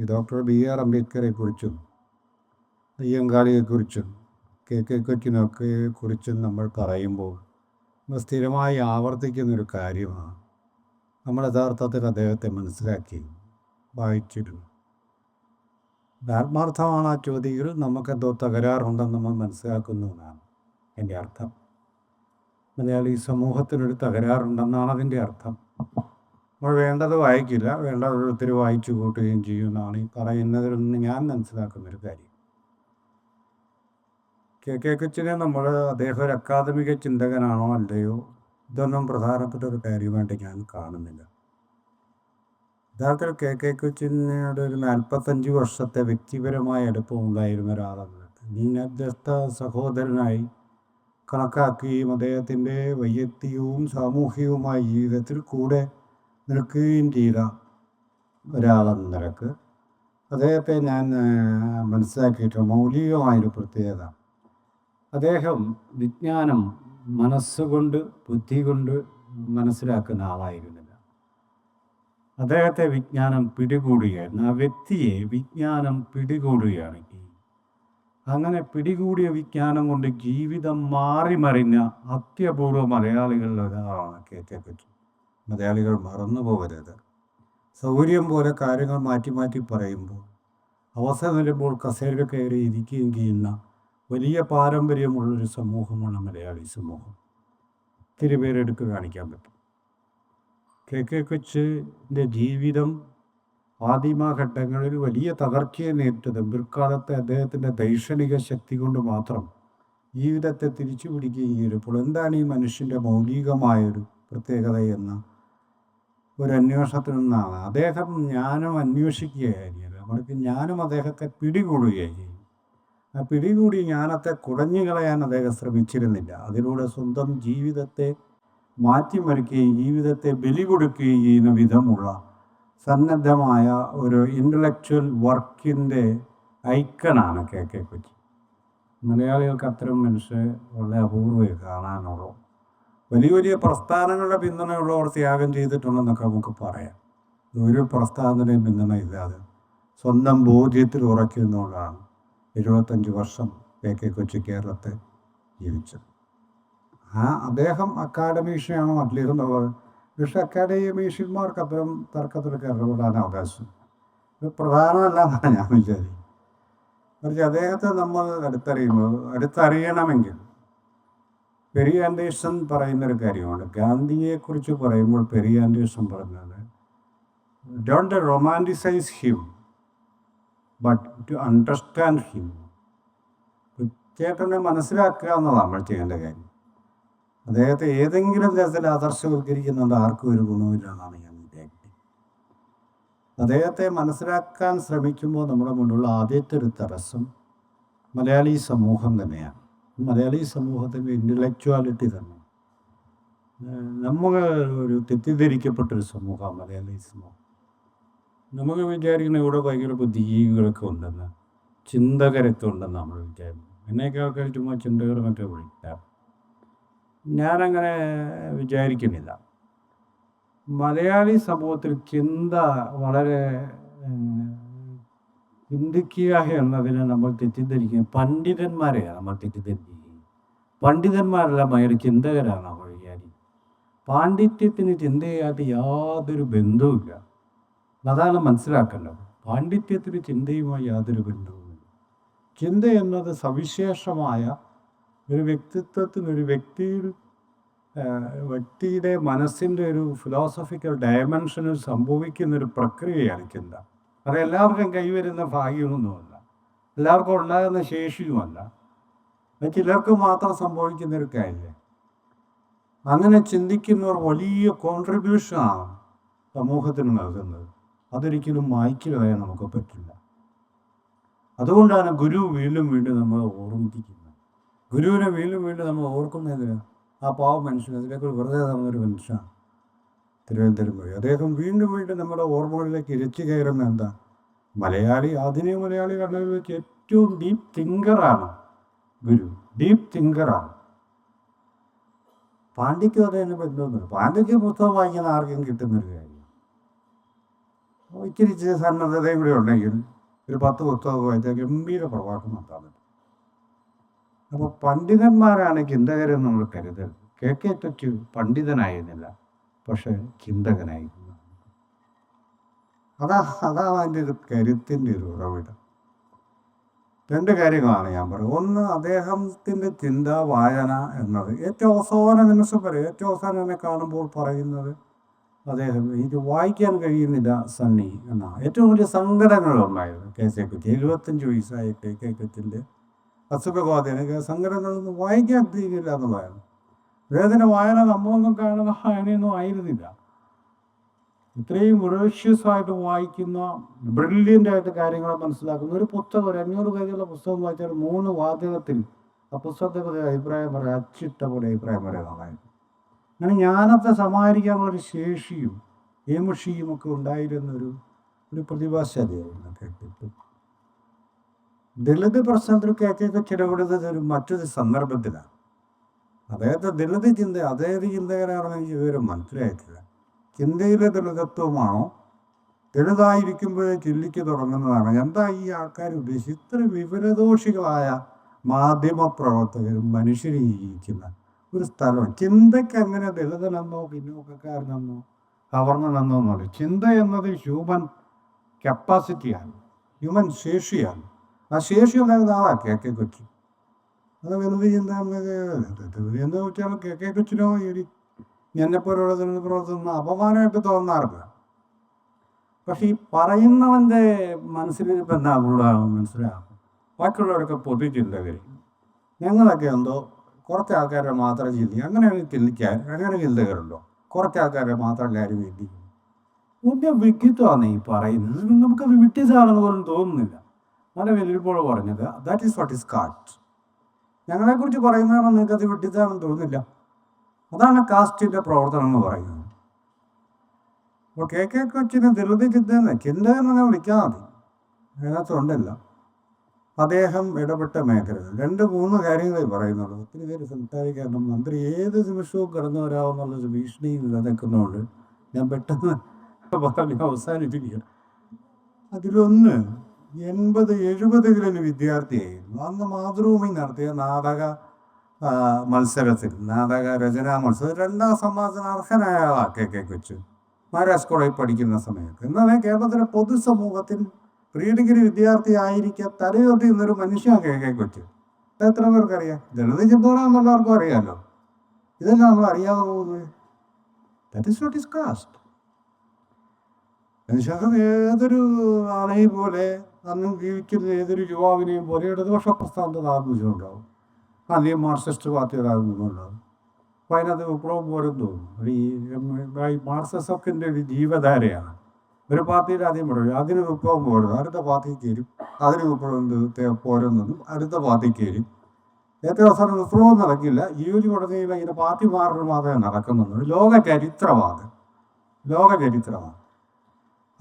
Doctor B R അംബേദ്കറെ കുറിച്ചും അയ്യങ്കാളിയെക്കുറിച്ചും K. K. കൊച്ചിനൊക്കെ കുറിച്ചും നമ്മൾ പറയുമ്പോൾ സ്ഥിരമായി ആവർത്തിക്കുന്നൊരു കാര്യമാണ്. നമ്മൾ യഥാർത്ഥത്തിൽ അദ്ദേഹത്തെ മനസ്സിലാക്കി വായിച്ചിരുന്നു. ആത്മാർത്ഥമാണ് ആ ചോദ്യത്തിൽ നമുക്കെന്തോ തകരാറുണ്ടെന്ന് നമ്മൾ മനസ്സിലാക്കുന്നു എന്നാണ് എന്റെ അർത്ഥം. മലയാളി സമൂഹത്തിനൊരു തകരാറുണ്ടെന്നാണ് അതിന്റെ അർത്ഥം. നമ്മൾ വേണ്ടത് വായിക്കില്ല. വേണ്ട ഓരോരുത്തർ വായിച്ചു കൂട്ടുകയും ചെയ്യുമെന്നാണ് ഈ പറയുന്നതിൽ നിന്ന് ഞാൻ മനസ്സിലാക്കുന്നൊരു കാര്യം. കെ കെ കൊച്ചിനെ നമ്മൾ അദ്ദേഹം ഒരു അക്കാദമിക ചിന്തകനാണോ അല്ലയോ? ഇതൊന്നും പ്രധാനപ്പെട്ട ഒരു കാര്യമായിട്ട് ഞാൻ കാണുന്നില്ല. യഥാർത്ഥത്തിൽ കെ കെ കൊച്ചിനോട് ഒരു നാൽപ്പത്തഞ്ച് വർഷത്തെ വ്യക്തിപരമായ അടുപ്പമുണ്ടായിരുന്ന ഒരാളാണ്. നീ മധ്യസ്ഥ സഹോദരനായി കണക്കാക്കുകയും അദ്ദേഹത്തിന്റെ വൈയക്തികവും സാമൂഹികവുമായ ജീവിതത്തിൽ കൂടെ നിൽക്കുകയും ചെയ്ത? ഒരാളെന്ന നിലയ്ക്ക്. അദ്ദേഹത്തെ ഞാൻ മനസ്സിലാക്കിയിട്ട് മൗലികമായൊരു പ്രത്യേകത. അദ്ദേഹം വിജ്ഞാനം മനസ്സുകൊണ്ട് ബുദ്ധി കൊണ്ട് മനസ്സിലാക്കുന്ന ആളായിരുന്നില്ല. അദ്ദേഹത്തെ വിജ്ഞാനം പിടികൂടുകയായിരുന്നു. ആ വ്യക്തിയെ വിജ്ഞാനം പിടികൂടുകയാണ് അങ്ങനെ പിടികൂടിയ വിജ്ഞാനം കൊണ്ട് ജീവിതം മാറി മറിഞ്ഞ അത്യപൂർവ മലയാളികളിൽ ഒരാളാണ് കെ കെ കൊച്ചു. മലയാളികൾ മറന്നു പോകരുത്. സൗകര്യം പോലെ കാര്യങ്ങൾ മാറ്റി മാറ്റി പറയുമ്പോൾ അവസരം വരുമ്പോൾ കസേര കയറി ഇരിക്കുകയും ചെയ്യുന്ന വലിയ പാരമ്പര്യമുള്ളൊരു സമൂഹമാണ് മലയാളി സമൂഹം. ഒത്തിരി കാണിക്കാൻ പറ്റും. കെ കെ കൊച്ചിന്റെ ജീവിതം ആദിമഘട്ടങ്ങളിൽ വലിയ തകർച്ചയെ നേരിട്ടതും പിൽക്കാലത്തെ അദ്ദേഹത്തിന്റെ ദൈക്ഷണിക ശക്തി കൊണ്ട് മാത്രം ജീവിതത്തെ തിരിച്ചു പിടിക്കുകയും ചെയ്തപ്പോൾ എന്താണ് ഈ മനുഷ്യന്റെ മൗലികമായൊരു പ്രത്യേകത എന്ന ഒരു അന്വേഷണത്തിൽ നിന്നാണ്. അദ്ദേഹം ജ്ഞാനം അന്വേഷിക്കുകയായിരുന്നു. അവർക്ക് ജ്ഞാനം അദ്ദേഹത്തെ പിടികൂടുകയായി ആ പിടികൂടി ജ്ഞാനത്തെ കുടഞ്ഞു കളയാൻ അദ്ദേഹം ശ്രമിച്ചിരുന്നില്ല. അതിലൂടെ സ്വന്തം ജീവിതത്തെ മാറ്റിമറിക്കുകയും ജീവിതത്തെ ബലി കൊടുക്കുകയും ചെയ്യുന്ന വിധമുള്ള സന്നദ്ധമായ ഒരു ഇന്റലക്ച്വൽ വർക്കിന്റെ ഐക്കണാണ് കെ കെ കൊച്ചി. മലയാളികൾക്ക് അത്തരം മനുഷ്യരെ വളരെ അപൂർവമേ കാണാനുള്ളൂ. വലിയ വലിയ പ്രസ്ഥാനങ്ങളുടെ പിന്തുണയുള്ളവർ ത്യാഗം ചെയ്തിട്ടുണ്ടെന്നൊക്കെ നമുക്ക് പറയാം. ഒരു പ്രസ്ഥാനത്തിന്റെയും പിന്തുണ ഇല്ലാതെ സ്വന്തം ബോധ്യത്തിൽ ഉറയ്ക്കുന്നതുകൊണ്ടാണ് എഴുപത്തഞ്ച് വർഷം കെ കെ കൊച്ചി കേരളത്തെ ജീവിച്ചത്. ആ അദ്ദേഹം അക്കാഡമീഷ്യനാണോ? അല്ലെന്നുള്ളത് പക്ഷെ അക്കാഡമീഷ്യന്മാർക്ക് അത്തരം തർക്കത്തിലൊക്കെ ഇടപെടാൻ അവകാശം. ഇത് പ്രധാനമല്ലെന്നാണ് ഞാൻ വിചാരിക്കും. പക്ഷേ അദ്ദേഹത്തെ നമ്മൾ അടുത്തറിയുമ്പോൾ അടുത്തറിയണമെങ്കിൽ പെരി ആൻഡേഴ്സൺ പറയുന്നൊരു കാര്യമാണ്. ഗാന്ധിയെക്കുറിച്ച് പറയുമ്പോൾ പെരിയ ആൻഡേഴ്സൺ പറഞ്ഞത് don't romanticize him but to understand him ചേട്ടനെ മനസ്സിലാക്കുക എന്നതാണ് നമ്മൾ ചെയ്യേണ്ട കാര്യം. അദ്ദേഹത്തെ ഏതെങ്കിലും തരത്തിൽ ആദർശവൽക്കരിക്കുന്നുണ്ട് ആർക്കും ഒരു ഗുണമില്ല എന്നാണ് ഞാൻ വിചാരിക്കുന്നത്. അദ്ദേഹത്തെ മനസ്സിലാക്കാൻ ശ്രമിക്കുമ്പോൾ നമ്മുടെ മുന്നിലുള്ള ആദ്യത്തെ ഒരു തടസ്സം മലയാളി സമൂഹം തന്നെയാണ്. മലയാളി സമൂഹത്തിന്റെ ഇന്റലക്ച്വാലിറ്റി തന്നെ. നമ്മൾ ഒരു തെറ്റിദ്ധരിക്കപ്പെട്ടൊരു സമൂഹമാണ് മലയാളി സമൂഹം. നമുക്ക് വിചാരിക്കുന്ന ഇവിടെ ഭയങ്കര ബുദ്ധിജീവികളൊക്കെ ഉണ്ടെന്ന് ചിന്തകരൊക്കെ ഉണ്ടെന്ന് നമ്മൾ വിചാരിക്കുന്നു എന്നെയൊക്കെ ആൾക്കാർ ചുമ്മാ മറ്റേ വിളിക്കാം ഞാനങ്ങനെ വിചാരിക്കുന്നില്ല. മലയാളി സമൂഹത്തിൽ ചിന്ത വളരെ ചിന്തിക്കുക എന്നതിനെ നമ്മൾ തെറ്റിദ്ധരിക്കുക പണ്ഡിതന്മാരെയാണ് നമ്മൾ തെറ്റിദ്ധരിക്കുന്നത് പണ്ഡിതന്മാരെല്ലാം ഭയങ്കര ചിന്തകരാണ് നമ്മൾ വിചാരിക്കും പാണ്ഡിത്യത്തിന് ചിന്തയായിട്ട് യാതൊരു ബന്ധവുമില്ല അതാണ് മനസ്സിലാക്കേണ്ടത്. പാണ്ഡിത്യത്തിന് ചിന്തയുമായി യാതൊരു ബന്ധവുമില്ല ചിന്ത എന്നത് സവിശേഷമായ ഒരു വ്യക്തിത്വത്തിന് ഒരു വ്യക്തിയിൽ വ്യക്തിയുടെ മനസ്സിന്റെ ഒരു ഫിലോസഫിക്കൽ ഡയമെൻഷനിൽ സംഭവിക്കുന്ന ഒരു പ്രക്രിയയാണ് ചിന്ത. അത് എല്ലാവർക്കും കൈവരുന്ന ഭാഗ്യമൊന്നുമല്ല. എല്ലാവർക്കും ഉണ്ടാകുന്ന ശേഷിയുമല്ല. ചിലർക്ക് മാത്രം സംഭവിക്കുന്ന ഒരു കാര്യമല്ലേ? അങ്ങനെ ചിന്തിക്കുന്നവർ വലിയ കോൺട്രിബ്യൂഷനാണ് സമൂഹത്തിന് നൽകുന്നത്. അതൊരിക്കലും മായ്ക്കലായാൽ നമുക്ക് പറ്റില്ല. അതുകൊണ്ടാണ് ഗുരു വീണ്ടും വീണ്ടും നമ്മൾ ഓർമ്മിപ്പിക്കുന്നത്. ഗുരുവിനെ വീണ്ടും വീണ്ടും നമ്മൾ ഓർക്കുന്നതിന് ആ പാവ മനുഷ്യൻ അതിലേക്ക് വെറുതെ തന്നൊരു മനുഷ്യനാണ്. തിരുവനന്തപുരം പോയി. അദ്ദേഹം വീണ്ടും വീണ്ടും നമ്മുടെ ഓർമ്മകളിലേക്ക് ഇരച്ചു കയറുന്ന എന്താ? മലയാളി ആധുനിക മലയാളി കണ്ണൂർ വെച്ച് ഏറ്റവും ഡീപ് തിങ്കറാണ് ഗുരു. ഡീപ്പ് തിങ്കറാണ് പാണ്ഡിക്കും അദ്ദേഹം ബന്ധമൊന്നുമില്ല പാണ്ഡിക്ക് പുസ്തകം വായിക്കുന്ന ആർക്കും കിട്ടുന്നൊരു കാര്യം. ഇച്ചിരി ഇച്ചിരി സന്നദ്ധതയും കൂടി ഉണ്ടെങ്കിൽ ഒരു പത്ത് പുസ്തകം വായിച്ചാൽ ഗംഭീര പ്രഭാഷണം നടത്താൻ പറ്റും. അപ്പോൾ പണ്ഡിതന്മാരാണ് ചിന്തകരെന്ന് നമ്മൾ കരുതരുത്. കെ കെ ടച്ച് പണ്ഡിതനായിരുന്നില്ല. പക്ഷെ ചിന്തകനായിരുന്നു. അതാ അതാണ് അതിന്റെ ഒരു കരുത്തിന്റെ ഒരു ഉറവിടം. രണ്ട് കാര്യങ്ങളാണ് ഞാൻ പറയുന്നത് ഒന്ന് അദ്ദേഹത്തിന്റെ ചിന്ത വായന എന്നത്. ഏറ്റവും അവസാന നിമിഷം വരെ ഏറ്റവും അവസാനം എന്നെ കാണുമ്പോൾ പറയുന്നത് അദ്ദേഹം എനിക്ക് വായിക്കാൻ കഴിയുന്നില്ല സണ്ണി എന്നാണ്. ഏറ്റവും വലിയ സങ്കടങ്ങളുണ്ടായിരുന്നു കെ സി കുറ്റി എഴുപത്തഞ്ച് വയസ്സായ കെ കെ കുറ്റിന്റെ അസുഖബാധയാണ്. സങ്കടങ്ങളൊന്നും വായിക്കാൻ കഴിയുന്നില്ല എന്നുള്ളതായിരുന്നു വേദന വായന നമ്മളൊന്നും കാണുന്ന വായനയൊന്നും ആയിരുന്നില്ല. ഇത്രയും വിറേഷ്യസ് ആയിട്ട് വായിക്കുന്ന ബ്രില്യന്റ് ആയിട്ട് കാര്യങ്ങളെ മനസ്സിലാക്കുന്ന ഒരു പുസ്തകം ഒരു അഞ്ഞൂറ് പേജുള്ള പുസ്തകം വായിച്ചാൽ മൂന്ന് വാചകത്തിൽ ആ പുസ്തകത്തെ പറ്റി അഭിപ്രായം പറയാം അച്ചിട്ട പോലെ അഭിപ്രായം പറയാൻ നന്നായിരുന്നു അങ്ങനെ ജ്ഞാനത്തെ സമാഹരിക്കാനുള്ള ഒരു ശേഷിയും ഏമുഷിയും ഒക്കെ ഉണ്ടായിരുന്നൊരു ഒരു ഒരു പ്രതിഭാശാലിയായിരുന്നു കേട്ടിട്ട് ദളിത് പ്രശ്നത്തിൽ കേക്കൊക്കെ ചിലവിടുന്നത് ഒരു മറ്റൊരു സന്ദർഭത്തിലാണ്. അദ്ദേഹത്തെ ദളിത് ചിന്ത അദ്ദേഹത്തെ ചിന്തകരാണെന്ന് എനിക്ക് ഇതുവരെ മനസ്സിലായിട്ടില്ല. ചിന്തയിലെ ദളിതത്വമാണോ? ദളിതായിരിക്കുമ്പോഴേ ചിന്തിക്ക് തുടങ്ങുന്നതാണ്. എന്താ ഈ ആൾക്കാർ ഉദ്ദേശിച്ചത്? ഇത്ര വിവരദോഷികളായ മാധ്യമ പ്രവർത്തകരും മനുഷ്യരും ജീവിക്കുന്ന ഒരു സ്ഥലം. ചിന്തയ്ക്ക് അങ്ങനെ ദളിതനെന്നോ പിന്നോക്കക്കാരനെന്നോ അവർണനെന്നോ എന്നല്ല ചിന്ത എന്നത് ഹ്യൂമൻ കപ്പാസിറ്റിയാണ് ഹ്യൂമൻ ശേഷിയാണ്. ആ ശേഷി ഉണ്ടായിരുന്ന ആളാ കെ കെ കൊച്ചി. അത് വെറുതെ ചിന്ത കുട്ടികൾ കെ കെ കൊച്ചിനോ ഈ എന്നെപ്പോലുള്ള പ്രവർത്തനം അപമാനമായിട്ട് തോന്നാറില്ല. പക്ഷെ ഈ പറയുന്നവന്റെ മനസ്സിലിരിപ്പം എന്താ ഉള്ളതാണ് മനസ്സിലാകും ബാക്കിയുള്ളവരൊക്കെ പൊതു ചിന്തകർ ഞങ്ങളൊക്കെ എന്തോ കുറച്ച് ആൾക്കാരെ മാത്രം ചിന്തിക്കും അങ്ങനെയാണ് ചിന്തിക്കാൻ അങ്ങനെ ചിന്തകരുണ്ടോ? കുറച്ച് ആൾക്കാരെ മാത്രം കാര്യം ചിന്തിക്കും വലിയ വ്യക്തിത്വമാണ് ഈ പറയുന്നത്. നമുക്കത് വിഡ്ഢിതാണെന്ന് പോലും തോന്നുന്നില്ല. നല്ല വലിയപ്പോൾ പറഞ്ഞത്. That is what is caste ഞങ്ങളെക്കുറിച്ച് പറയുന്ന നിങ്ങൾക്ക് അത് വിട്ടിത്താണെന്ന് തോന്നുന്നില്ല. അതാണ് കാസ്റ്റിന്റെ പ്രവർത്തനം എന്ന് പറയുന്നത്. അപ്പോൾ കെ കെ കൊച്ചിന് ധൃതി ചിന്തയെന്ന് ചിന്ത എന്ന് വിളിക്കാൻ മതി. അതിനകത്തുണ്ടല്ല അദ്ദേഹം ഇടപെട്ട മേഖലകൾ. രണ്ട് മൂന്ന് കാര്യങ്ങളെ പറയുന്നുള്ളൂ. ഒത്തിരി പേര് സംസാരിക്കാറുണ്ട്. മന്ത്രി ഏത് നിമിഷവും കടന്നു വരാമെന്നുള്ളൊരു ഭീഷണി നിലനിൽക്കുന്നതുകൊണ്ട് ഞാൻ പെട്ടെന്ന് പറഞ്ഞ് അവസാനിപ്പിക്കുക അതിലൊന്ന് എൺപത് എഴുപതുകളിൽ വിദ്യാർത്ഥിയായിരുന്നു അന്ന് മാതൃഭൂമി നടത്തിയ നാടക മത്സരത്തിൽ നാടക രചനാ മത്സരം. രണ്ടാം സമ്മാനത്തിന് അർഹനായ ആളാ കെ കെ കൊച്ചു. മഹാരാജ് കോളേജിൽ പഠിക്കുന്ന സമയത്ത്. എന്നാൽ കേരളത്തിലെ പൊതുസമൂഹത്തിൽ പ്രീ ഡിഗ്രി വിദ്യാർത്ഥി ആയിരിക്കെ തലയോട്ടി എന്നൊരു മനുഷ്യ കെ കെ കൊച്ചു. എത്ര പേർക്ക് അറിയാം ദളിത് ചിന്തകളാണെന്നുള്ളവർക്കും അറിയാമല്ലോ ഇതെല്ലാം നമ്മൾ അറിയാതെ പോകുന്നത്? ദാറ്റ് ഇസ് കാസ്റ്റ് മനുഷ്യർക്ക് ഏതൊരു ആളെയും പോലെ അന്ന് ജീവിക്കുന്ന ഏതൊരു യുവാവിനെയും പോലെ ഇടതുപക്ഷ പ്രസ്ഥാനത്ത് ആത്മീയമുണ്ടാവും അല്ലെങ്കിൽ മാർക്സിസ്റ്റ് പാർട്ടിയുടെ ആഗ്രഹമുണ്ടാവും അപ്പോൾ അതിനകത്ത് വിപ്ലവം പോലും തോന്നും. ഈ മാർക്സിസത്തിന്റെ ഒരു ജീവധാരയാണ്. ഒരു പാർട്ടിയിൽ ആദ്യം പറയും അതിന് വിപ്ലവം പോരും അടുത്ത പാർട്ടിക്ക് കയറും അതിന് വിപ്ലവം പോരുന്നതും അടുത്ത പാർട്ടിക്ക് കയറും ഏറ്റവും അവസാനം വിപ്ലവം നടക്കില്ല. ഒരു കൊടുത്തില്ല ഇങ്ങനെ പാർട്ടി മാറൽ മാത്രമേ നടക്കുന്നുള്ളൂ. ലോക ചരിത്രമാണ് ലോക ചരിത്രമാണ്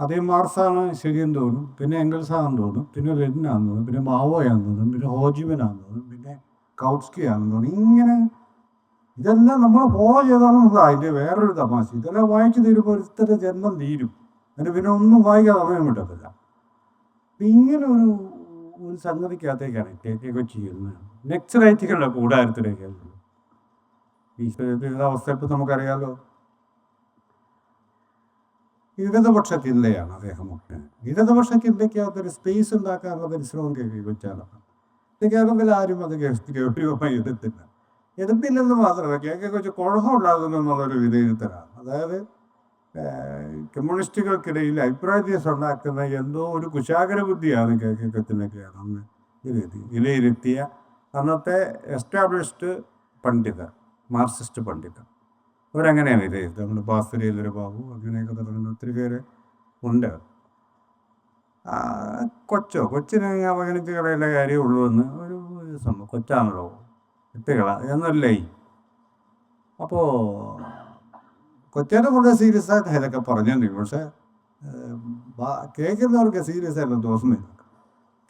ആദ്യം മാർസാണ് ശരിയെന്ന് തോന്നും. പിന്നെ എംഗൽസാണെന്ന് തോന്നും. പിന്നെ ലെനിനാന്ന് തോന്നും. പിന്നെ മാവോയാന്ന് തോന്നും. പിന്നെ ഹോജിമിനാന്ന് തോന്നും. പിന്നെ കൗട്സ്കി ആണെന്ന് തോന്നും. ഇങ്ങനെ ഇതെല്ലാം നമ്മൾ ഫോളോ ചെയ്താണെന്ന് അതിന്റെ വേറൊരു തമാശ. ഇതെല്ലാം വായിച്ചു തീരുമ്പോൾ ഒരുത്തരുടെ ജന്മം തീരും. അതിന് പിന്നെ ഒന്നും വായിക്കാൻ കിട്ടത്തില്ല. അപ്പം ഇങ്ങനെ ഒരു ഒരു സംഗതിക്കകത്തേക്കാണ് കേക്കൊക്കെ ചെയ്യുന്നത്. നെക്സ്റ്റ് ചെയ്യുന്നത് നെക്സറൈറ്റുകളുടെ കൂടാരത്തിലേക്ക്. ഈ അവസ്ഥ ഇപ്പം നമുക്കറിയാലോ. ഇടതുപക്ഷ ചിന്തയാണ് അദ്ദേഹം ഒക്കെ ഇടതുപക്ഷ ചിന്തയ്ക്കകത്തൊരു സ്പേസ് ഉണ്ടാക്കാനുള്ള പരിശ്രമം കെ കെ കൊച്ചാണ് ഇത് കേരളത്തിൽ ആരും അത് ഗൗരവമായി എതിർത്തില്ല എതിർത്തില്ലെന്ന് മാത്രമല്ല കേക്കെ കുറച്ച് കുഴപ്പം കുഴപ്പമുണ്ടാകുന്നു എന്നുള്ളൊരു വിലയിരുത്തലാണ്. അതായത് കമ്മ്യൂണിസ്റ്റുകൾക്കിടയിൽ അഭിപ്രായ വ്യത്യാസം ഉണ്ടാക്കുന്ന എന്തോ ഒരു കുശാഗര ബുദ്ധിയാണ് കേക്കത്തിനൊക്കെ അന്ന് വിലയിരുത്തി വിലയിരുത്തിയ അന്നത്തെ എസ്റ്റാബ്ലിഷ്ഡ് പണ്ഡിതർ മാർക്സിസ്റ്റ് പണ്ഡിതർ. അവരങ്ങനെയാണ് ഇത് നമ്മുടെ ബാസുരേന്ദ്ര ബാബു അങ്ങനെയൊക്കെ തുടങ്ങുന്ന ഒത്തിരി പേര് ഉണ്ട്. കൊച്ചോ? കൊച്ചിനെ അവഗണിച്ച് കളയേണ്ട കാര്യമേ ഉള്ളൂ എന്ന് ഒരു സംഭവം കൊച്ചാണല്ലോ ഇട്ടുകള എന്നല്ലേ? അപ്പോൾ കൊച്ചേനെ കൊണ്ട് സീരിയസ് ആയിട്ട് ഇതൊക്കെ പറഞ്ഞിട്ടുണ്ട് പക്ഷേ കേൾക്കുന്നവർക്ക് സീരിയസ് ആയിട്ട് തോന്നുന്നില്ല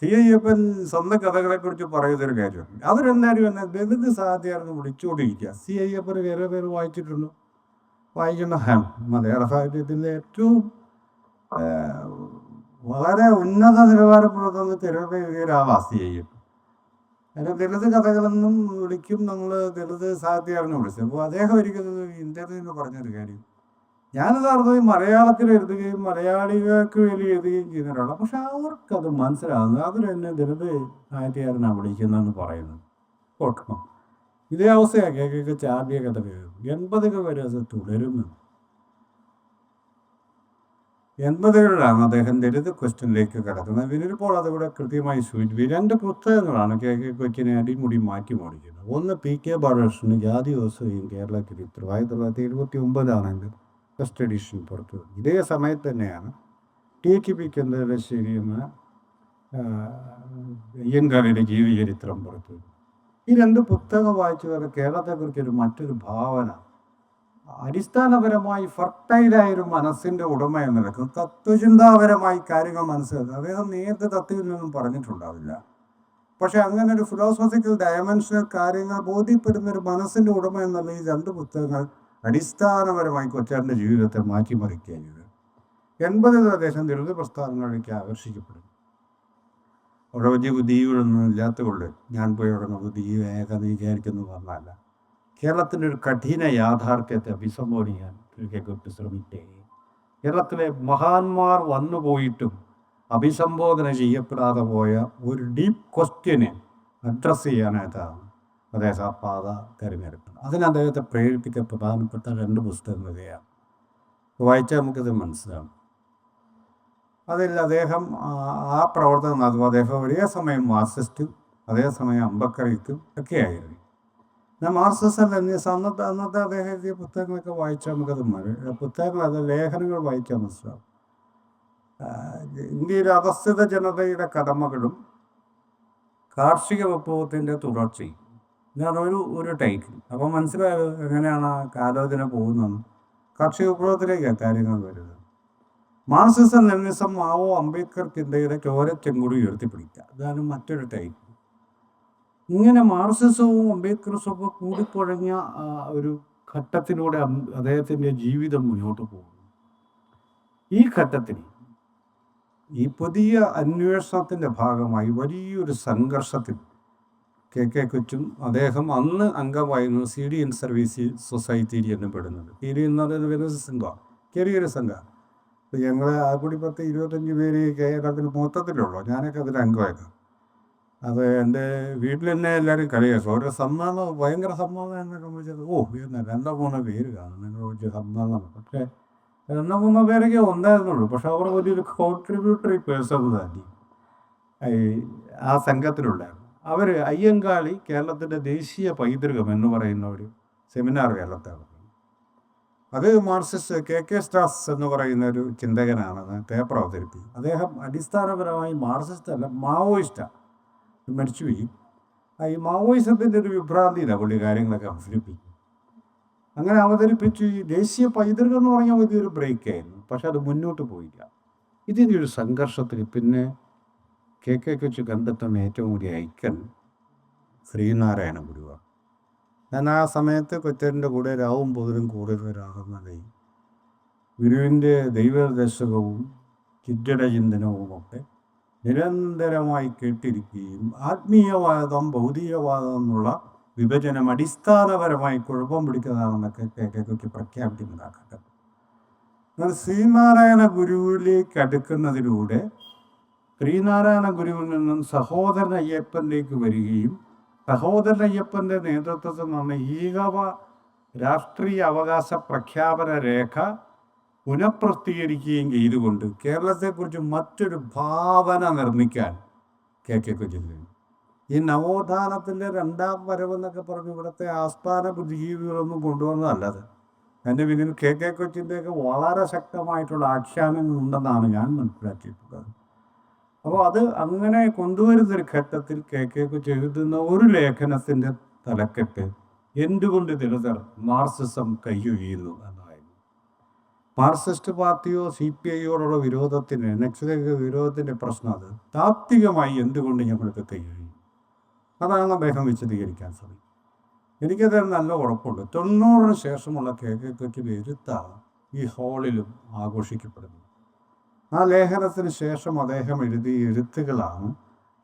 ടി അയ്യപ്പൻ സ്വന്തം കഥകളെക്കുറിച്ച് പറയുന്നൊരു കാര്യമാണ് അവരെല്ലാവരും എന്നെ ദളിത് സാധ്യമായിരുന്നു വിളിച്ചുകൊണ്ടിരിക്കുക സി അയ്യപ്പന് വേറെ പേര് വായിച്ചിട്ടുണ്ടോ. വായിക്കുന്ന ഹാം മലയാള സാഹിത്യത്തിന്റെ ഏറ്റവും വളരെ ഉന്നത നിലവാരം തിരഞ്ഞെടുപ്പ് എഴുതിയ സി വാസ്തി ചെയ്യും അതിന് ദളിത് കഥകളെന്നും വിളിക്കും നമ്മൾ ദളിത് സാഹിത്യകാരനെ വിളിച്ചത് അപ്പോൾ അദ്ദേഹം ഒരിക്കലും ഇന്റർവ്യൂവിൽ പറഞ്ഞൊരു കാര്യം ഞാനത് അർത്ഥം മലയാളത്തിൽ എഴുതുകയും മലയാളികൾക്ക് വേണ്ടി എഴുതുകയും ചെയ്യുന്ന ഒരാളാണ് പക്ഷെ അവർക്കത് മനസ്സിലാകുന്നു അതിൽ എന്നെ ദളിത് സാഹിത്യകാരനാണ് വിളിക്കുന്നതെന്ന് പറയുന്നത് ഓർക്കണം ഇതേ അവസ്ഥയാണ് കേക്കൊക്കെ ചാർലിയ കഥ എൺപതുകൾ വരെ അത് തുടരുന്നു. എൺപതുകളിലാണ് അദ്ദേഹം ദളിത് ക്വസ്റ്റ്യനിലേക്ക് കടക്കുന്നത്. വിനിപ്പോൾ അതിവിടെ കൃത്യമായി സൂചിപ്പ് രണ്ട് പുസ്തകങ്ങളാണ് കെ കെ കൊച്ചിനെ അടിമുടി മാറ്റി മോടിക്കുന്നത്. ഒന്ന് പി കെ ബാലകൃഷ്ണന് ജാതി വ്യവസ്ഥയും കേരള ചരിത്രം ആയിരത്തി തൊള്ളായിരത്തി എഴുപത്തി ഒമ്പതാണെങ്കിൽ ഫസ്റ്റ് എഡിഷൻ പുറത്തു. ഇതേ സമയത്ത് തന്നെയാണ് ടി കെ പി ചന്ദ്രശേരി എന്ന അയ്യങ്കാളിയുടെ ജീവചരിത്രം പുറത്തു ഈ രണ്ട് പുസ്തകം വായിച്ചവർ കേരളത്തെക്കുറിച്ചൊരു മറ്റൊരു ഭാവന. അടിസ്ഥാനപരമായി ഫർട്ടൈലായ ഒരു മനസ്സിന്റെ ഉടമ എന്ന നിലക്കും തത്വചിന്താപരമായി കാര്യങ്ങൾ മനസ്സിലാക്കുക. അദ്ദേഹം നേരത്തെ തത്വത്തിൽ നിന്നും പറഞ്ഞിട്ടുണ്ടാവില്ല. പക്ഷെ അങ്ങനെ ഒരു ഫിലോസഫിക്കൽ ഡയമെൻഷനൽ കാര്യങ്ങൾ ബോധ്യപ്പെടുന്ന ഒരു മനസ്സിന്റെ ഉടമ എന്നുള്ള ഈ രണ്ട് പുസ്തകങ്ങൾ അടിസ്ഥാനപരമായി കൊച്ചാറിന്റെ ജീവിതത്തെ മാറ്റിമറിക്കുകയാണ് ചെയ്തത് എൺപതിൽ അദ്ദേഹം ദളിത് പ്രസ്ഥാനങ്ങളിലേക്ക് ആകർഷിക്കപ്പെടും അവിടെ വലിയ ബുദ്ധികളൊന്നും ഇല്ലാത്തതുകൊണ്ട് ഞാൻ പോയി അവിടെ ബുദ്ധിയാകാന്ന് വിചാരിക്കുന്നു പറഞ്ഞല്ല കേരളത്തിന്റെ ഒരു കഠിന യാഥാർത്ഥ്യത്തെ അഭിസംബോധന ചെയ്യാൻ കേൾക്കൊക്കെ ശ്രമിക്കുകയും കേരളത്തിലെ മഹാന്മാർ വന്നുപോയിട്ടും അഭിസംബോധന ചെയ്യപ്പെടാതെ പോയ ഒരു ഡീപ്പ് ക്വസ്റ്റ്യനെ അഡ്രസ്സ് ചെയ്യാനായിട്ടാണ് അദ്ദേഹം തിരഞ്ഞെടുക്കണം. അതിന് അദ്ദേഹത്തെ പ്രേരിപ്പിച്ച പ്രധാനപ്പെട്ട രണ്ട് പുസ്തകങ്ങളെയാണ് വായിച്ചാൽ നമുക്കിത് മനസ്സിലാവും. അതിൽ അദ്ദേഹം ആ- പ്രവർത്തനം നടത്തും അദ്ദേഹം ഒരേ സമയം മാർസിസ്റ്റും അതേസമയം അമ്പക്കറിക്കും ഒക്കെ ആയിരുന്നു. ഞാൻ മാർക്സിസം തന്നെ അന്നത്തെ അന്നത്തെ അദ്ദേഹം എഴുതിയ പുസ്തകങ്ങളൊക്കെ വായിച്ചാൽ നമുക്കത് പുസ്തകങ്ങൾ അത് ലേഖനങ്ങൾ വായിച്ചാൽ മനസ്സിലാവും. ഇന്ത്യയിലെ അധസ്ഥിത ജനതയുടെ കടമകളും കാർഷിക വിപ്ലവത്തിന്റെ തുടർച്ചയും ഇതാണ് ഒരു ടൈറ്റിൽ അപ്പോൾ മനസ്സിലായത് എങ്ങനെയാണ് ആ കാലോചന പോകുന്നതെന്ന്? കാർഷിക വിപ്ലവത്തിലേക്കാണ് കാര്യങ്ങൾ വരുന്നത്. മാർസിസം ലെനിസം മാവോ അംബേദ്കർ ചിന്തയുടെ ചോരച്ചെങ്കുടി ഉയർത്തിപ്പിടിക്കുക. അതാണ് മറ്റൊരു ടൈറ്റിൽ ഇങ്ങനെ മാർസിസവും അംബേദ്കറിസവും ഒക്കെ കൂടിക്കുഴഞ്ഞ ഒരു ഘട്ടത്തിലൂടെ അദ്ദേഹത്തിന്റെ ജീവിതം മുന്നോട്ട് പോകുന്നു. ഈ ഘട്ടത്തിൽ ഈ പുതിയ അന്വേഷണത്തിന്റെ ഭാഗമായി വലിയൊരു സംഘർഷത്തിൽ കെ കെ കുറ്റും അദ്ദേഹം അന്ന് അംഗമായിരുന്നു സി ഡി എൻ സർവീസ് സൊസൈറ്റിയിൽ എന്നപ്പെടുന്നത് സി ഡി എന്ന് പറയുന്നത് വിനോദ സംഘമാണ് ചെറിയൊരു സംഘമാണ് ഞങ്ങൾ ആ കൂടി പത്ത് ഇരുപത്തഞ്ച് പേര് കേരളത്തിൽ മൊത്തത്തിലുള്ളൂ. ഞാനൊക്കെ അതിൽ അംഗമായിരുന്നു. അത് എന്റെ വീട്ടിൽ തന്നെ എല്ലാവരും കളിയാക്കും ഓരോ സമ്മാനം ഭയങ്കര സമ്മാനം എന്നൊക്കെ വിളിച്ചത് ഓ ഇന്ന് രണ്ടോ മൂന്നോ പേര് കാണും നിങ്ങൾ വിളിച്ച സമ്മാനം പക്ഷേ രണ്ടോ മൂന്നോ പേരൊക്കെ ഉണ്ടായിരുന്നുള്ളൂ പക്ഷെ അവർ വലിയൊരു കോൺട്രിബ്യൂട്ടറി പേഴ്സൺ തന്നെ ഈ ആ സംഘത്തിലുണ്ടായിരുന്നു. അവർ അയ്യങ്കാളി കേരളത്തിന്റെ ദേശീയ പൈതൃകം എന്ന് പറയുന്ന ഒരു സെമിനാർ കേരളത്തിൽ നടത്തി. അത് മാർസിസ്റ്റ് കെ കെ സ്റ്റാസ് എന്ന് പറയുന്ന ഒരു ചിന്തകനാണ് പേപ്പർ അവതരിപ്പിക്കും. അദ്ദേഹം അടിസ്ഥാനപരമായി മാർസിസ്റ്റ് അല്ല മാവോയിസ്റ്റാണ് മരിച്ചുപോയി. ഈ മാവോയിസത്തിന്റെ ഒരു വിഭ്രാന്തിയിലാണ് പുള്ളി കാര്യങ്ങളൊക്കെ അവതരിപ്പിക്കും അങ്ങനെ അവതരിപ്പിച്ചു. ഈ ദേശീയ പൈതൃകം എന്ന് പറഞ്ഞാൽ വലിയൊരു ബ്രേക്കായിരുന്നു പക്ഷെ അത് മുന്നോട്ട് പോയില്ല. ഇതിന്റെ ഒരു സംഘർഷത്തിൽ പിന്നെ കെ കെ കൊച്ചു കണ്ടെത്തുന്ന ഏറ്റവും വലിയ ഐക്കൺ ശ്രീനാരായണ ഗുരുവാണ് ഞാൻ ആ സമയത്ത് കൊച്ചന്റെ കൂടെ രാവും പൊതിരും കൂടുതലൊരാകുന്ന ഗുരുവിന്റെ ദൈവദർശകവും ചിറ്റട ചിന്തനവുമൊക്കെ നിരന്തരമായി കേട്ടിരിക്കുകയും ആത്മീയവാദം ഭൗതികവാദം എന്നുള്ള വിഭജനം അടിസ്ഥാനപരമായി കുഴപ്പം പിടിക്കുന്നതാണെന്നൊക്കെ കെ കെ കുറ്റി പ്രഖ്യാപിക്കുന്നതാക്കട്ടെ എന്നാൽ ശ്രീനാരായണ ഗുരുവിലേക്ക് അടുക്കുന്നതിലൂടെ ശ്രീനാരായണ ഗുരുവിൽ നിന്നും സഹോദരൻ അയ്യപ്പനിലേക്ക് വരികയും സഹോദരൻ അയ്യപ്പന്റെ നേതൃത്വത്തിൽ നിന്ന് ഈകവ രാഷ്ട്രീയ അവകാശ പ്രഖ്യാപന രേഖ പുനഃപ്രസിദ്ധീകരിക്കുകയും ചെയ്തുകൊണ്ട് കേരളത്തെക്കുറിച്ച് മറ്റൊരു ഭാവന നിർമ്മിക്കാൻ കെ കെ കുഞ്ഞിന് ഈ നവോത്ഥാനത്തിന്റെ രണ്ടാം വരവെന്നൊക്കെ പറഞ്ഞ് ഇവിടുത്തെ ആസ്ഥാന ബുദ്ധിജീവികളൊന്നും കൊണ്ടുവന്നതല്ലത്. എന്റെ പിന്നിൽ കെ കെ കൊച്ചിന്റെയൊക്കെ വളരെ ശക്തമായിട്ടുള്ള ആഖ്യാനങ്ങൾ ഉണ്ടെന്നാണ് ഞാൻ മനസ്സിലാക്കിയിട്ടുള്ളത്. അപ്പോൾ അത് അങ്ങനെ കൊണ്ടുവരുന്നൊരു ഘട്ടത്തിൽ കെ കെ എഴുതുന്ന ഒരു ലേഖനത്തിന്റെ തലക്കെട്ട് എന്തുകൊണ്ട് ദളിതർ മാർസിസം കയ്യൊഴിയുന്നു എന്നായിരുന്നു. മാർസിസ്റ്റ് പാർട്ടിയോ സി പി ഐയോടുള്ള വിരോധത്തിന് നക്സലിക വിരോധത്തിന്റെ പ്രശ്നം അത് താത്വികമായി എന്തുകൊണ്ട് ഞങ്ങൾക്ക് കയ്യൊഴിയും അതാണ് അദ്ദേഹം വിശദീകരിക്കാൻ ശ്രമിക്കും എനിക്കത് നല്ല ഉറപ്പുണ്ട്. തൊണ്ണൂറിന് ശേഷമുള്ള കെ കെ കൊച്ചി എഴുത്താണ് ഈ ഹോളിലും ആഘോഷിക്കപ്പെടുന്നത് ആ ലേഖനത്തിന് ശേഷം അദ്ദേഹം എഴുതിയ എഴുത്തുകളാണ്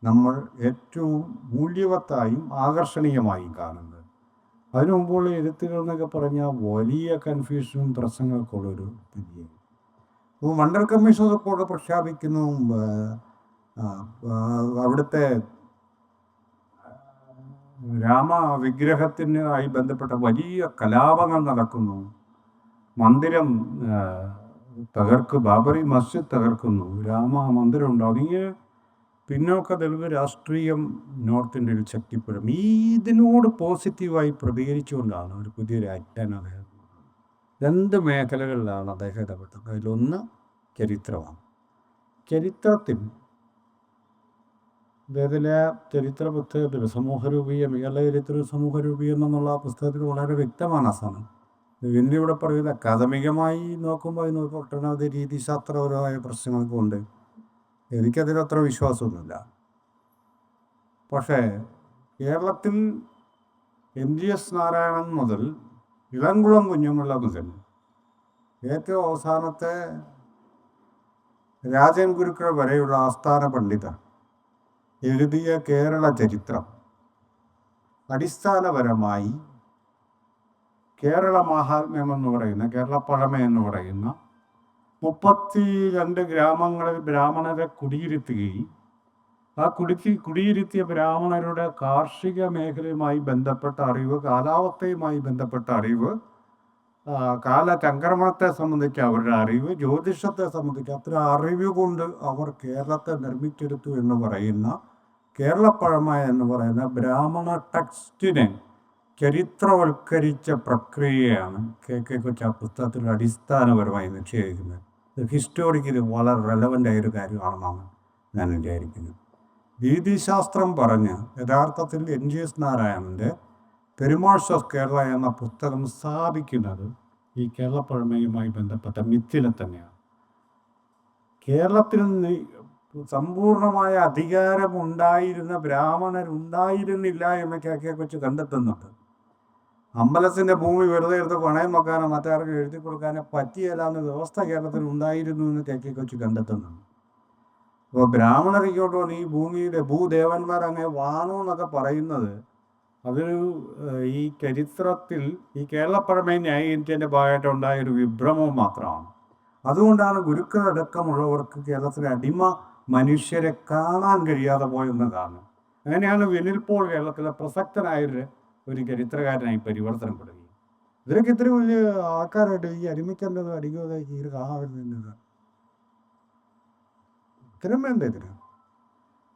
നമ്മൾ ഏറ്റവും മൂല്യവത്തായും ആകർഷണീയമായും കാണുന്നത്. അതിനു മുമ്പുള്ള എഴുത്തുകൾ എന്നൊക്കെ പറഞ്ഞാൽ വലിയ കൺഫ്യൂഷനും പ്രശ്നങ്ങൾക്കുള്ളൊരു സ്ഥിതിയാണ് അപ്പോൾ മണ്ഡൽ കമ്മീഷൻ റിപ്പോർട്ട് പ്രഖ്യാപിക്കുന്നു അവിടുത്തെ രാമ വിഗ്രഹത്തിനായി ബന്ധപ്പെട്ട വലിയ കലാപങ്ങൾ നടക്കുന്നു. മന്ദിരം തകർക്ക് ബാബറി മസ്ജിദ് തകർക്കുന്നു രാമ മന്ദിരം ഉണ്ടാവും ഇങ്ങനെ പിന്നോക്ക തെളിവ് രാഷ്ട്രീയം നോർത്ത് ഇന്ത്യയിൽ ശക്തിപ്പെടും. ഈ ഇതിനോട് പോസിറ്റീവായി പ്രതികരിച്ചുകൊണ്ടാണ് ഒരു പുതിയ ആക്ടാൻ അദ്ദേഹം. രണ്ട് മേഖലകളിലാണ് അദ്ദേഹം ഇടപെട്ടത്. അതിലൊന്ന് ചരിത്രമാണ്. ചരിത്രത്തിൽ അദ്ദേഹത്തിലെ ചരിത്ര പുസ്തകത്തിൽ സമൂഹരൂപീയം ഇയാളുടെ ചരിത്ര സമൂഹരൂപീയം എന്നുള്ള പുസ്തകത്തിൽ വളരെ വ്യക്തമാണ് ആ സാധനം. പിന്നെ ഇവിടെ പറയുന്നത് അക്കാദമികമായി നോക്കുമ്പോൾ അതിന് ഒട്ടനവധി രീതിശാസ്ത്രപരമായ പ്രശ്നങ്ങളൊക്കെ ഉണ്ട് എനിക്കതിൽ അത്ര വിശ്വാസമൊന്നുമില്ല. പക്ഷേ കേരളത്തിൽ എം ജി എസ് നാരായണൻ മുതൽ ഇളംകുളം കുഞ്ഞുമുള്ള മുതൽ ഏറ്റവും അവസാനത്തെ രാജൻ ഗുരുക്കൾ വരെയുള്ള ആസ്ഥാന പണ്ഡിത എഴുതിയ കേരള ചരിത്രം അടിസ്ഥാനപരമായി കേരള മഹാത്മ്യം എന്ന് പറയുന്ന കേരള പഴമ എന്ന് പറയുന്ന മുപ്പത്തി രണ്ട് ഗ്രാമങ്ങളിൽ ബ്രാഹ്മണരെ കുടിയിരുത്തുകയും ആ കുടുക്കി കുടിയിരുത്തിയ ബ്രാഹ്മണരുടെ കാർഷിക മേഖലയുമായി ബന്ധപ്പെട്ട അറിവ് കാലാവസ്ഥയുമായി ബന്ധപ്പെട്ട അറിവ് കാല കാലചംക്രമണത്തെ സംബന്ധിച്ച അവരുടെ അറിവ് ജ്യോതിഷത്തെ സംബന്ധിച്ച് അത്ര അറിവ് കൊണ്ട് അവർ കേരളത്തെ നിർമ്മിച്ചെടുത്തു എന്ന് പറയുന്ന കേരളപ്പഴമ എന്ന് പറയുന്ന ബ്രാഹ്മണ ടെക്സ്റ്റിനെ ചരിത്രവൽക്കരിച്ച പ്രക്രിയയാണ് കെ കെ കൊച്ച് ആ പുസ്തകത്തിൽ അടിസ്ഥാനപരമായി നിശ്ചയിക്കുന്നത്. ഇത് ഹിസ്റ്റോറിക്കലി വളരെ റെലവന്റ് ആയൊരു കാര്യമാണെന്നാണ് ഞാൻ വിചാരിക്കുന്നത്. രീതിശാസ്ത്രം പറഞ്ഞ് യഥാർത്ഥത്തിൽ എൻ ജി എസ് നാരായണന്റെ പെരുമാൾസ് ഓഫ് കേരള എന്ന പുസ്തകം സ്ഥാപിക്കുന്നത് ഈ കേരളപ്പഴമയുമായി ബന്ധപ്പെട്ട മിത്തിനെ തന്നെയാണ്. കേരളത്തിൽ നിന്ന് സമ്പൂർണമായ അധികാരമുണ്ടായിരുന്ന ബ്രാഹ്മണരുണ്ടായിരുന്നില്ല എന്ന് കെ കെ കൊച്ച് കണ്ടെത്തുന്നുണ്ട്. അമ്പലത്തിന്റെ ഭൂമി വെറുതെ എടുത്ത് പണയം വെക്കാനോ മറ്റാർക്കും എഴുതി കൊടുക്കാനോ പറ്റിയല്ല എന്ന വ്യവസ്ഥ കേരളത്തിൽ ഉണ്ടായിരുന്നു എന്ന് കെ കെ കൊച്ച് കണ്ടെത്തുന്നുണ്ട് അപ്പോൾ ബ്രാഹ്മണരിക്കോട്ടോ ഈ ഭൂമിയുടെ ഭൂദേവന്മാർ അങ്ങനെ വാണു എന്നൊക്കെ പറയുന്നത് അതൊരു ഈ ചരിത്രത്തിൽ ഈ കേരളപ്പഴമേ ന്യായീകരിച്ചതിന്റെ ഭാഗമായിട്ട് ഉണ്ടായ ഒരു വിഭ്രമം മാത്രമാണ്. അതുകൊണ്ടാണ് ഗുരുക്കളടക്കമുള്ളവർക്ക് കേരളത്തിലെ അടിമ മനുഷ്യരെ കാണാൻ കഴിയാതെ പോയെന്നതാണ് അങ്ങനെയാണ് വിനിൽ പോൾ കേരളത്തിലെ പ്രസക്തനായൊരു ഒരു ചരിത്രകാരനായി പരിവർത്തനപ്പെടുകയും ഇവരൊക്കെ ഇത്ര വലിയ ആൾക്കാരായിട്ട് ഈ അടിമയ്ക്കല്ലത് അടിക്കുക ഈ ഒരു ഇത്രയും ഇത്തരം വേണ്ട ഇതിന്.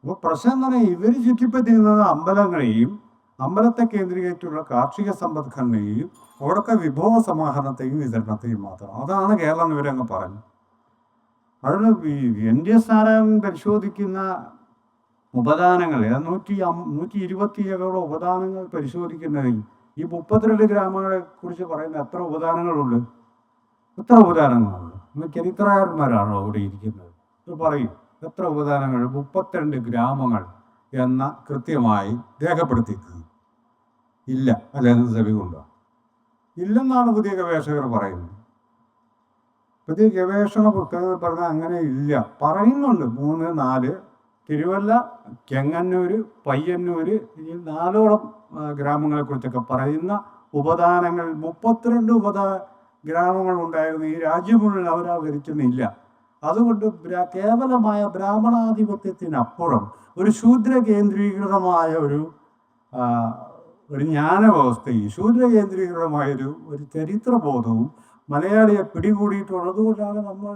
അപ്പോൾ പ്രശ്നം എന്ന് പറഞ്ഞാൽ ഇവർ ചുറ്റിപ്പറ്റിരുന്നത് അമ്പലങ്ങളെയും അമ്പലത്തെ കേന്ദ്രീകരിച്ചുള്ള കാർഷിക സമ്പദ്ഘടനയെയും അവിടുത്തെ വിഭവ സമാഹരണത്തെയും വിതരണത്തെയും മാത്രം. അതാണ് കേരളം ഇവരങ്ങ് പറഞ്ഞു. അതിന് ഈ എൻ ഡി എസ് നാരായണൻ പരിശോധിക്കുന്ന ഉപദാനങ്ങൾ നൂറ്റി നൂറ്റി ഇരുപത്തി ഇരുപത്തിയേഴോളം ഉപദാനങ്ങൾ പരിശോധിക്കുന്നതിൽ ഈ മുപ്പത്തിരണ്ട് ഗ്രാമങ്ങളെ കുറിച്ച് പറയുന്ന എത്ര ഉപദാനങ്ങളുണ്ട്? എത്ര ഉപദാനങ്ങളുണ്ട്? ഇന്ന് ചരിത്രകാരന്മാരാണോ അവിടെ ഇരിക്കുന്നത്? ഇത് പറയും എത്ര ഉപദാനങ്ങൾ? മുപ്പത്തിരണ്ട് ഗ്രാമങ്ങൾ എന്ന കൃത്യമായി രേഖപ്പെടുത്തിയിട്ടുണ്ട്. ഇല്ല അല്ലെന്ന് തെളിവുണ്ടോ ഇല്ലെന്നാണ് പുതിയ ഗവേഷകർ പറയുന്നത്. പുതിയ ഗവേഷണ പുസ്തകങ്ങൾ പറഞ്ഞാൽ അങ്ങനെ ഇല്ല. പറയുന്നുണ്ട് മൂന്ന് നാല് തിരുവല്ല ചെങ്ങന്നൂര് പയ്യന്നൂര് ഈ നാലോളം ഗ്രാമങ്ങളെക്കുറിച്ചൊക്കെ ഗ്രാമങ്ങളെ കുറിച്ചൊക്കെ പറയുന്ന ഉപദാനങ്ങൾ മുപ്പത്തിരണ്ട് ഉപദാ ഗ്രാമങ്ങൾ ഉണ്ടായിരുന്നു. ഈ രാജ്യം മുഴുവൻ അവരാവരിക്കുന്നില്ല അതുകൊണ്ട് കേവലമായ ബ്രാഹ്മണാധിപത്യത്തിനപ്പുറം ഒരു ശൂദ്ര കേന്ദ്രീകൃതമായ ഒരു ഒരു ഒരു ജ്ഞാനവ്യവസ്ഥയും ശൂദ്ര കേന്ദ്രീകൃതമായൊരു ഒരു ചരിത്രബോധവും മലയാളിയെ പിടികൂടിയിട്ടുള്ളത് കൊണ്ടാണ് നമ്മൾ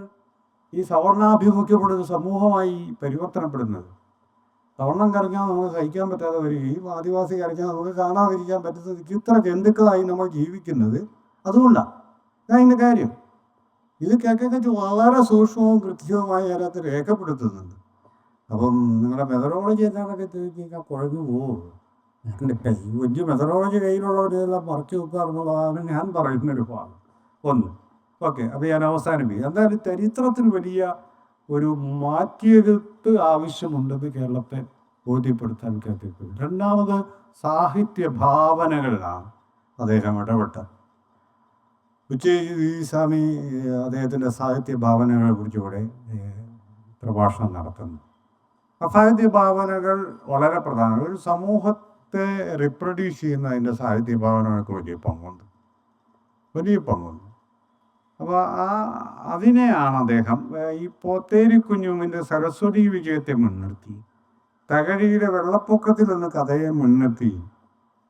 ഈ സവർണാഭിമുഖ്യപ്പെടുന്ന സമൂഹമായി പരിവർത്തനപ്പെടുന്നത്. സവർണം കരഞ്ഞാൽ നമുക്ക് സഹിക്കാൻ പറ്റാതെ വരികയും ആദിവാസി കരഞ്ഞാൽ നമുക്ക് കാണാതിരിക്കാൻ പറ്റുന്നത് ഇത്ര ജന്തുക്കളായി നമ്മൾ ജീവിക്കുന്നത് അതുകൊണ്ടാണ് ഞാൻ ഇതിന്റെ കാര്യം. ഇത് കേൾക്കൊക്കെ വളരെ സൂക്ഷ്മവും കൃത്യവുമായി അതിനകത്ത് രേഖപ്പെടുത്തുന്നുണ്ട്. അപ്പം നിങ്ങളുടെ മെത്തഡോളജി എന്താണെന്നൊക്കെ ചോദിക്കാൻ കുഴഞ്ഞു പോകും. വലിയ മെത്തഡോളജി കയ്യിലുള്ളവരെല്ലാം മറച്ചു വെക്കുക എന്നുള്ളതാണ് ഞാൻ പറയുന്നൊരു ഭാഗം. ഒന്ന് ഓക്കെ അപ്പോൾ ഞാൻ അവസാനിപ്പിക്കും. എന്തായാലും ചരിത്രത്തിന് വലിയ ഒരു മാറ്റിയെഴുത്ത് ആവശ്യമുണ്ടെന്ന് കേരളത്തെ ബോധ്യപ്പെടുത്താൻ കേൾപ്പിക്കും രണ്ടാമത് സാഹിത്യ ഭാവനകളിലാണ് അദ്ദേഹം ഇടപെട്ടത്. ഉച്ച ഈ സ്വാമി അദ്ദേഹത്തിന്റെ സാഹിത്യ ഭാവനകളെ കുറിച്ച് ഇവിടെ പ്രഭാഷണം നടത്തുന്നു. ആ സാഹിത്യ ഭാവനകൾ വളരെ പ്രധാനമാണ് ഒരു സമൂഹത്തെ റിപ്രൊഡ്യൂസ് ചെയ്യുന്നതിന്റെ സാഹിത്യ ഭാവനകൾക്ക് വലിയ പങ്കുണ്ട്. വലിയ പങ്കുണ്ട്. അപ്പോൾ ആ അതിനെയാണ് അദ്ദേഹം ഈ പോത്തേരി കുഞ്ഞുവിന്റെ സരസ്വതി വിജയത്തെ മുൻനിർത്തി. തകഴിയുടെ വെള്ളപ്പൊക്കത്തിൽ നിന്ന് കഥയെ മുൻനിർത്തി.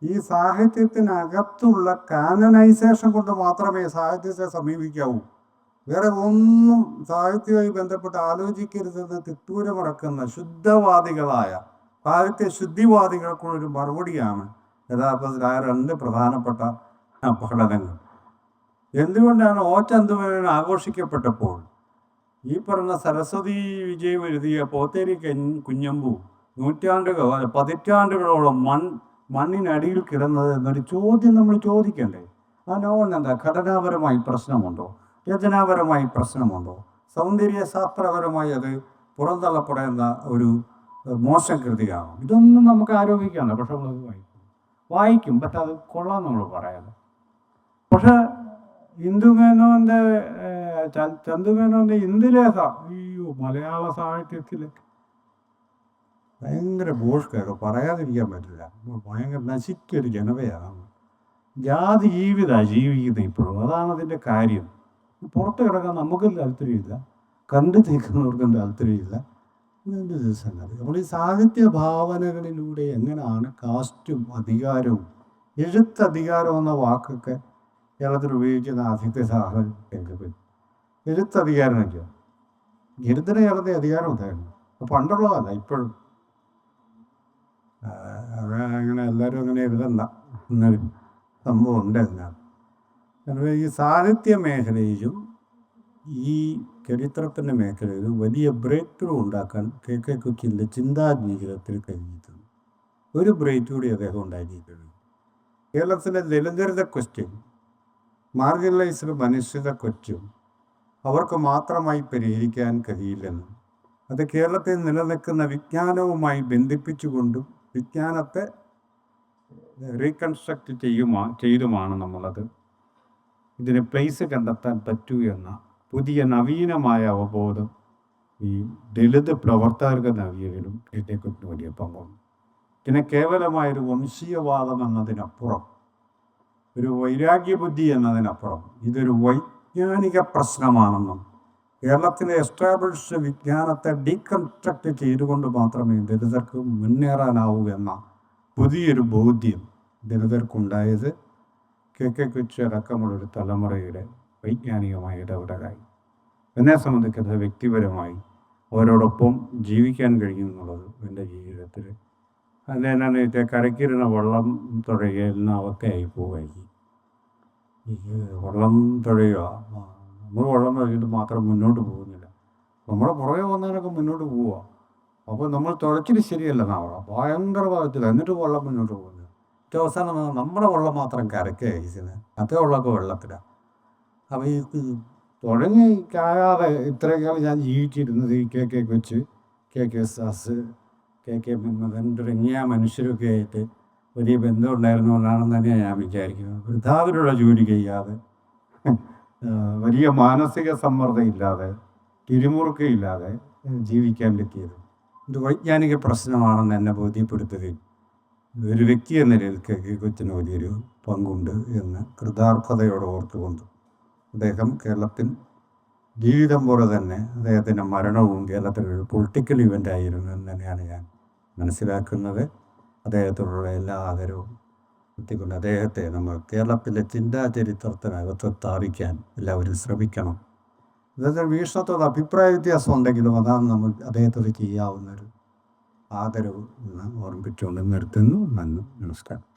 ഈ സാഹിത്യത്തിനകത്തുള്ള കാനനൈസേഷൻ കൊണ്ട് മാത്രമേ സാഹിത്യത്തെ സമീപിക്കാവൂ. വേറെ ഒന്നും സാഹിത്യവുമായി ബന്ധപ്പെട്ട് ആലോചിക്കരുതെന്ന് തിട്ടൂരമിറക്കുന്ന ശുദ്ധവാദികളായ സാഹിത്യ ശുദ്ധിവാദികൾക്കുള്ളൊരു മറുപടിയാണ് യഥാർത്ഥത്തിൽ ആ രണ്ട് പ്രധാനപ്പെട്ട പഠനങ്ങൾ. എന്തുകൊണ്ടാണ് ഓ ആഘോഷിക്കപ്പെട്ടപ്പോൾ? ഈ പറഞ്ഞ സരസ്വതി വിജയം എഴുതിയ പോത്തേരി കഞ്ഞ് കുഞ്ഞമ്പു നൂറ്റാണ്ടുകൾ പതിറ്റാണ്ടുകളോളം മൺ മണ്ണിനടിയിൽ കിടന്നത് എന്നൊരു ചോദ്യം നമ്മൾ ചോദിക്കണ്ടേ? ആ എന്താ ഘടനാപരമായി പ്രശ്നമുണ്ടോ? രചനാപരമായി പ്രശ്നമുണ്ടോ? സൗന്ദര്യശാസ്ത്രപരമായി അത് പുറന്തള്ളപ്പെടേണ്ട ഒരു മോശം കൃതിയാണോ? ഇതൊന്നും നമുക്ക് ആരോപിക്കാണ് പക്ഷെ നമ്മളത് വായിക്കും. വായിക്കും. പക്ഷെ അത് കൊള്ളാം നമ്മൾ പറയാതെ പക്ഷെ ഇന്ദുമേനോന്റെ മേനോന്റെ ചന്തു ചന്തുമേനോന്റെ ഇന്ദുലേഖ അയ്യോ മലയാള സാഹിത്യത്തിൽ. ഭയങ്കര ബോഷ്കര പറയാതിരിക്കാൻ പറ്റില്ല. ഭയങ്കര നശിക്കൊരു ജനതയാണ്. ജാതി ജീവിത ജീവിക്കുന്നത് ഇപ്പോഴും. അതാണ് അതിന്റെ കാര്യം. പുറത്ത് കിടക്കാൻ നമുക്കും താല്പര്യമില്ല കണ്ടു നിൽക്കുന്നവർക്കും താല്പര്യമില്ല ഇതിന്റെ സംഗതി നമ്മൾ ഈ സാഹിത്യ ഭാവനകളിലൂടെ എങ്ങനെയാണ് കാസ്റ്റും അധികാരവും എഴുത്തധികാരം എന്ന വാക്കൊക്കെ കേരളത്തിൽ ഉപയോഗിക്കുന്ന ആദ്യത്തെ സാധനം സാഹചര്യം എഴുത്ത് അധികാരമൊക്കെ എഴുത്തിന് കേരളത്തെ അധികാരം ഉണ്ടായിരുന്നു. അപ്പം പണ്ടുള്ളതല്ല ഇപ്പോഴും. അങ്ങനെ എല്ലാവരും അങ്ങനെ എഴുതണ്ട. എന്നൊരു സംഭവം ഉണ്ട് എന്നാൽ ഈ സാഹിത്യ മേഖലയിലും ഈ ചരിത്രത്തിന്റെ മേഖലയിലും വലിയ ബ്രേക്ക് ത്രൂ ഉണ്ടാക്കാൻ കെ കെ കൊച്ചിന്റെ ചിന്താജീവിതത്തിൽ കഴിഞ്ഞിട്ടുണ്ട്. ഒരു ബ്രേക്ക് കൂടി അദ്ദേഹം ഉണ്ടാക്കിയിട്ടുണ്ട്. കേരളത്തിലെ ദലിതരുടെ ക്വസ്റ്റ്യൻ മാർജിനലൈസ്ഡ് മനുഷ്യത കൊറ്റും അവർക്ക് മാത്രമായി പരിഹരിക്കാൻ കഴിയില്ലെന്നും. അത് കേരളത്തിൽ നിലനിൽക്കുന്ന വിജ്ഞാനവുമായി ബന്ധിപ്പിച്ചുകൊണ്ടും വിജ്ഞാനത്തെ റീകൺസ്ട്രക്ട് ചെയ്യുമാ ചെയ്തുമാണ് നമ്മളത്. ഇതിന് പ്ലേസ് കണ്ടെത്താൻ പറ്റൂ എന്ന പുതിയ നവീനമായ അവബോധം ഈ ദളിത് പ്രവർത്തകർക്ക് നൽകിയതിലും ഇതിനെക്കുറിച്ച് വലിയ പങ്കുണ്ട്. പിന്നെ കേവലമായൊരു വംശീയവാദം എന്നതിനപ്പുറം ഒരു വൈരാഗ്യബുദ്ധി എന്നതിനപ്പുറം ഇതൊരു വൈജ്ഞാനിക പ്രശ്നമാണെന്നും കേരളത്തിലെ എസ്റ്റാബ്ലിഷ്ഡ് വിജ്ഞാനത്തെ ഡീകൺസ്ട്രക്ട് ചെയ്തുകൊണ്ട് മാത്രമേ ദലിതർക്ക് മുന്നേറാനാവൂ എന്ന പുതിയൊരു ബോധ്യം ദലിതർക്കുണ്ടായത് കെ കെ കുച്ച് അടക്കമുള്ളൊരു തലമുറയുടെ വൈജ്ഞാനികമായ ഇടപെടലായി. എന്നെ സംബന്ധിക്കുന്നത് വ്യക്തിപരമായി അവരോടൊപ്പം ജീവിക്കാൻ കഴിയും എന്നുള്ളത് എന്റെ ജീവിതത്തിൽ അതെന്നാന്ന് വെച്ചാൽ കരയ്ക്കിരുന്ന വെള്ളം തുഴയുന്ന അവസ്ഥയായി പോവുകയായി. ഈ വെള്ളം തുഴയുക നമ്മൾ വെള്ളം തുഴയിട്ട് മാത്രം മുന്നോട്ട് പോകുന്നില്ല. നമ്മളെ പുറകെ വന്നതിനൊക്കെ മുന്നോട്ട് പോവുക. അപ്പോൾ നമ്മൾ തുഴച്ചിട്ട് ശരിയല്ല നാവണം ഭയങ്കര ഭാഗത്തിൽ എന്നിട്ട് വെള്ളം മുന്നോട്ട് പോകുന്നത്. ഏറ്റവും അവസാനം നമ്മുടെ വെള്ളം മാത്രം കരയ്ക്ക് കഴിക്കുന്നത് മറ്റേ വെള്ളമൊക്കെ വെള്ളത്തിലാണ് അപ്പോൾ ഈ തുടങ്ങി കായാതെ ഇത്രയൊക്കെയാണ് ഞാൻ ജീവിച്ചിരുന്നത് ഈ K K Kochu K K സാസ് കെ കെ മന്മഥൻ തുടങ്ങിയ മനുഷ്യരൊക്കെ ആയിട്ട് വലിയ ബന്ധമുണ്ടായിരുന്നുകൊണ്ടാണെന്ന് തന്നെയാണ് ഞാൻ വിചാരിക്കുന്നത് വൃദ്ധാവരുടെ ജോലി ചെയ്യാതെ വലിയ മാനസിക സമ്മർദ്ദം ഇല്ലാതെ തിരിമുറുക്കയില്ലാതെ ജീവിക്കാൻ പറ്റിയത് ഇത് വൈജ്ഞാനിക പ്രശ്നമാണെന്ന് എന്നെ ബോധ്യപ്പെടുത്തുകയും ഒരു വ്യക്തി എന്ന നിലയിൽ കെ കെ കൊച്ചിന് വലിയൊരു പങ്കുണ്ട് എന്ന് കൃതാർത്ഥതയോടെ ഓർത്തുകൊണ്ട് അദ്ദേഹം കേരളത്തിൽ ജീവിതം പോലെ തന്നെ അദ്ദേഹത്തിന്റെ മരണവും കേരളത്തിൽ ഒരു പൊളിറ്റിക്കൽ ഇവന്റ് ആയിരുന്നു എന്ന് തന്നെയാണ് ഞാൻ മനസ്സിലാക്കുന്നത് അദ്ദേഹത്തോടുള്ള എല്ലാ ആദരവും എത്തിക്കൊണ്ട് അദ്ദേഹത്തെ നമ്മൾ കേരളത്തിലെ ചിന്താ ചരിത്രത്തിനകത്ത് സ്ഥാപിക്കാൻ എല്ലാവരും ശ്രമിക്കണം. അദ്ദേഹത്തിന് വീക്ഷണത്തോട് അഭിപ്രായ വ്യത്യാസം ഉണ്ടെങ്കിലും അതാണ് നമ്മൾ അദ്ദേഹത്തോട് ചെയ്യാവുന്നൊരു ആദരവ് എന്ന് ഓർമ്മിപ്പിച്ചുകൊണ്ട് നിർത്തുന്നു. നന്ദി നമസ്കാരം.